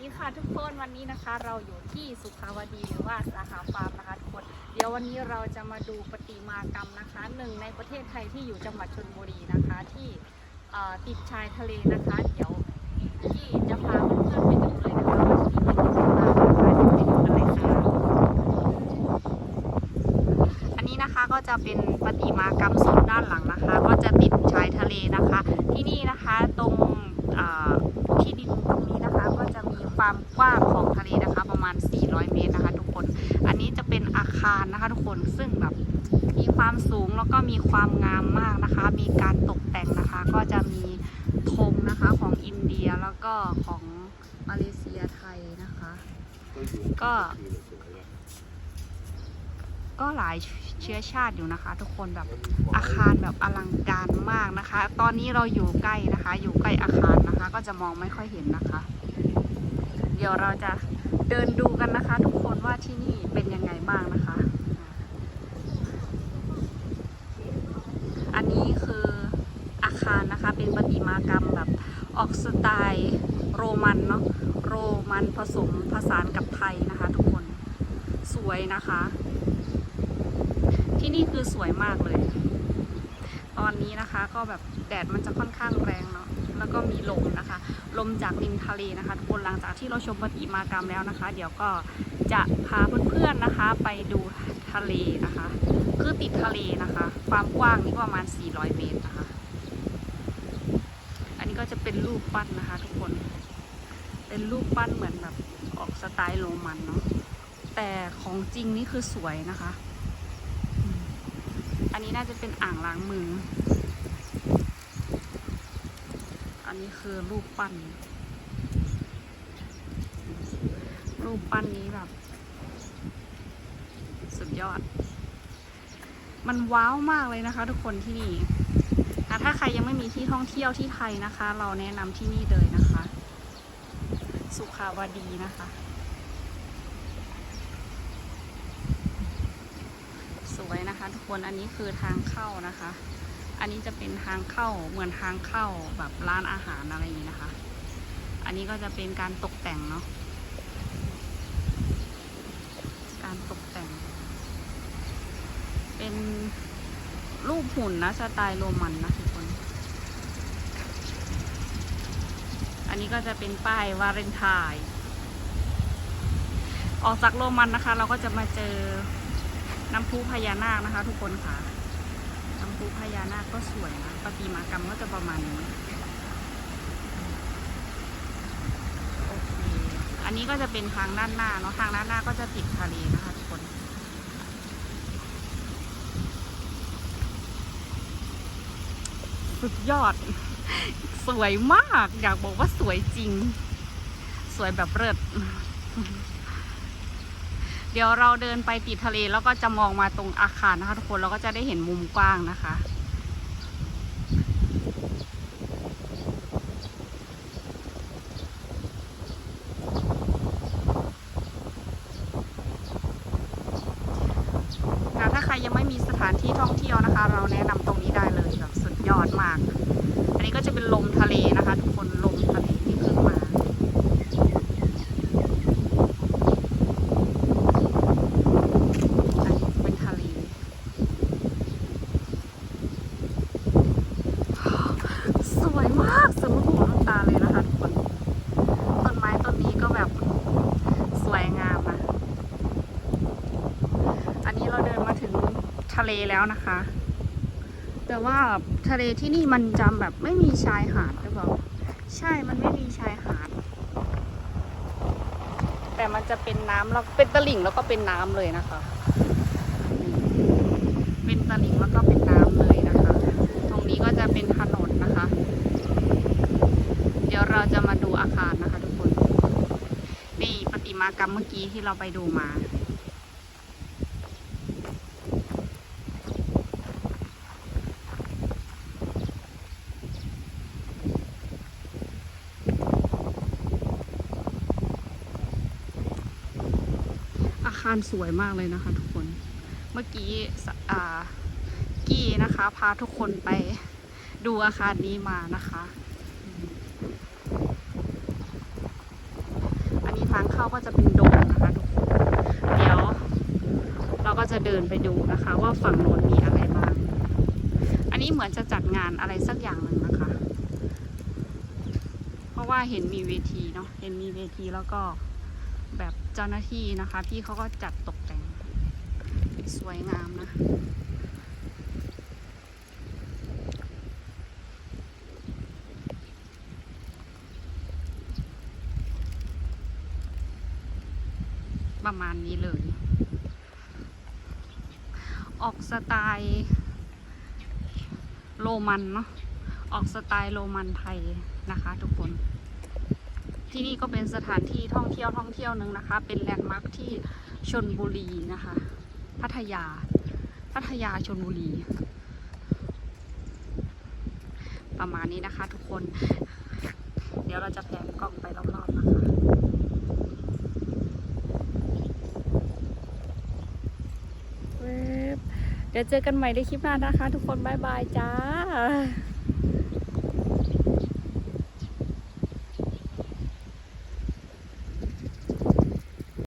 ดีค่ะทุกคนวันนี้นะคะ เราอยู่ที่สุขาวดีหรือว่าสาขาฟาร์มนะคะทุกคน เดี๋ยววันนี้เราจะมาดูประติมากรรมนะคะหนึ่งในประเทศไทยที่อยู่จังหวัดชลบุรีนะคะ ที่ติดชายทะเลนะคะ เดี๋ยวที่จะพาเพื่อนๆไปดูเลยนะคะว่าที่นี่เป็นยังไงบ้างนะคะเดี๋ยวไปดูกันเลยค่ะอันนี้นะคะก็จะเป็นประติมากรรมสดด้านหลังนะคะ ก็จะติดชายทะเลนะคะ ที่นี่นะคะตรงที่ดินตรงนี้นะคะก็จะ ความกว้างของทะเลนะคะ ประมาณ 400 เมตรนะคะ ทุกคน อันนี้จะเป็นอาคารนะคะ ทุกคน ซึ่งแบบมีความสูงแล้วก็มีความงามมากนะคะ มีการตกแต่งนะคะ ก็จะมีธงนะคะของอินเดียแล้วก็ของมาเลเซียไทยนะคะ ก็ ก็หลายเชื้อชาติอยู่นะคะ ทุกคนแบบอาคารแบบอลังการมากนะคะ ตอนนี้เราอยู่ใกล้นะคะ อยู่ใกล้อาคารนะคะ ก็จะมองไม่ค่อยเห็นนะคะ เดี๋ยวเราจะเดินดูกันนะคะ ทุกคนว่าที่นี่เป็นยังไงบ้างนะคะ อันนี้คืออาคารนะคะเป็นประติมากรรมแบบออกสไตล์โรมันเนาะโรมันผสมผสานกับไทยนะคะ ทุกคนสวยนะคะ ที่นี่คือสวยมากเลย ตอนนี้นะคะก็แบบแดดมันจะค่อนข้างแรงเนาะ แล้วก็มีลมนะคะ ลมจากริมทะเลนะคะ ทุกคนหลังจากที่เราชมปฏิมากรรมแล้วนะคะ เดี๋ยวก็จะพาเพื่อนๆนะคะ ไปดูทะเลนะคะ คือติดทะเลนะคะ ความกว้างนี่ประมาณ 400 เมตรนะคะ อันนี้ก็จะเป็นรูปปั้นนะคะ ทุกคน เป็นรูปปั้นเหมือนแบบออกสไตล์โรมันเนาะแต่ของจริงนี่คือสวยนะคะ อันนี้น่าจะเป็นอ่างล้างมือ อันนี้คือรูปปั้น รูปปั้นนี้แบบ สุดยอด มันว้าวมากเลยนะคะ ทุกคนที่นี่ถ้าใครยังไม่มีที่ท่องเที่ยวที่ไทยนะคะ เราแนะนำที่นี่เลยนะคะ สุขาวดีนะคะสวยนะคะทุกคนอันนี้คือทางเข้านะคะ อันนี้จะเป็นทางเข้าเหมือนทางเข้าแบบร้านอาหารอะไรอย่างนี้นะคะ อันนี้ก็จะเป็นการตกแต่งเนาะ การตกแต่ง เป็นรูปหุ่นนะสไตล์โรมันนะทุกคน อันนี้ก็จะเป็นป้ายวาเลนไทน์ออกจากโรมันนะคะ เราก็จะมาเจอน้ำพุพญานาคนะคะ ทุกคนค่ะ น้ำพุพญานาคก็สวยนะประติมากรรมก็จะประมาณนี้โอเคอันนี้ก็จะเป็นทางด้านหน้าเนาะทางด้านหน้าก็จะติดทะเลนะคะทุกคนสุดยอด สวยมาก อยากบอกว่าสวยจริง สวยแบบเลิศ เดี๋ยวเราเดินไปติดทะเลแล้วก็จะมองมาตรงอาคารนะคะ ทุกคนเราก็จะได้เห็นมุมกว้างนะคะ ถ้าใครยังไม่มีสถานที่ท่องเที่ยวนะคะ เราแนะนำตรงนี้ได้เลยแบบสุดยอดมาก อันนี้ก็จะเป็นลมทะเลนะคะ ทุกคนลมทะเลที่ขึ้นมา อันนี้เป็นทะเล ส วยมากสมหูน้ำตาเลยนะคะทุกคนต้นไม้ต้นนี้ก็แบบสวยงามนะอันนี้เราเดินมาถึงทะเลแล้วนะคะ แต่ว่าทะเลที่นี่มันจำแบบไม่มีชายหาดหรือเปล่าใช่มันไม่มีชายหาด แต่มันจะเป็นน้ำแล้วเป็นตลิ่งแล้วก็เป็นน้ำเลยนะคะ เป็นตลิ่งแล้วก็เป็นน้ำเลยนะคะ ตรงนี้ก็จะเป็นถนนนะคะ เดี๋ยวเราจะมาดูอาคารนะคะทุกคน นี่ประติมากรรมเมื่อกี้ที่เราไปดูมาอาคารสวยมากเลยนะคะทุกคน เมื่อกี้กี้นะคะ พาทุกคนไปดูอาคารนี้มานะคะ อันนี้ทางเข้าก็จะเป็นโดมนะคะทุกคนเดี๋ยว เราก็จะเดินไปดูนะคะ ว่าฝั่งโน้นมีอะไรบ้าง อันนี้เหมือนจะจัดงานอะไรสักอย่างหนึ่งนะคะ เพราะว่าเห็นมีเวทีเนาะเห็นมีเวทีแล้วก็แบบเจ้าหน้าที่นะคะ พี่เขาก็จัดตกแต่งสวยงามนะ ประมาณนี้เลย ออกสไตล์โรมันเนาะออกสไตล์โรมันไทยนะคะทุกคน ที่นี่ก็เป็นสถานที่ท่องเที่ยวท่องเที่ยวหนึ่งนะคะ เป็นแลนด์มาร์คที่ชนบุรีนะคะ พัทยา พัทยาชนบุรี ประมาณนี้นะคะทุกคน เดี๋ยวเราจะแผนกล้องไปรอบๆนะคะ เว็บ เดี๋ยวเจอกันใหม่ในคลิปหน้านะคะ ทุกคนบ๊ายบายจ้า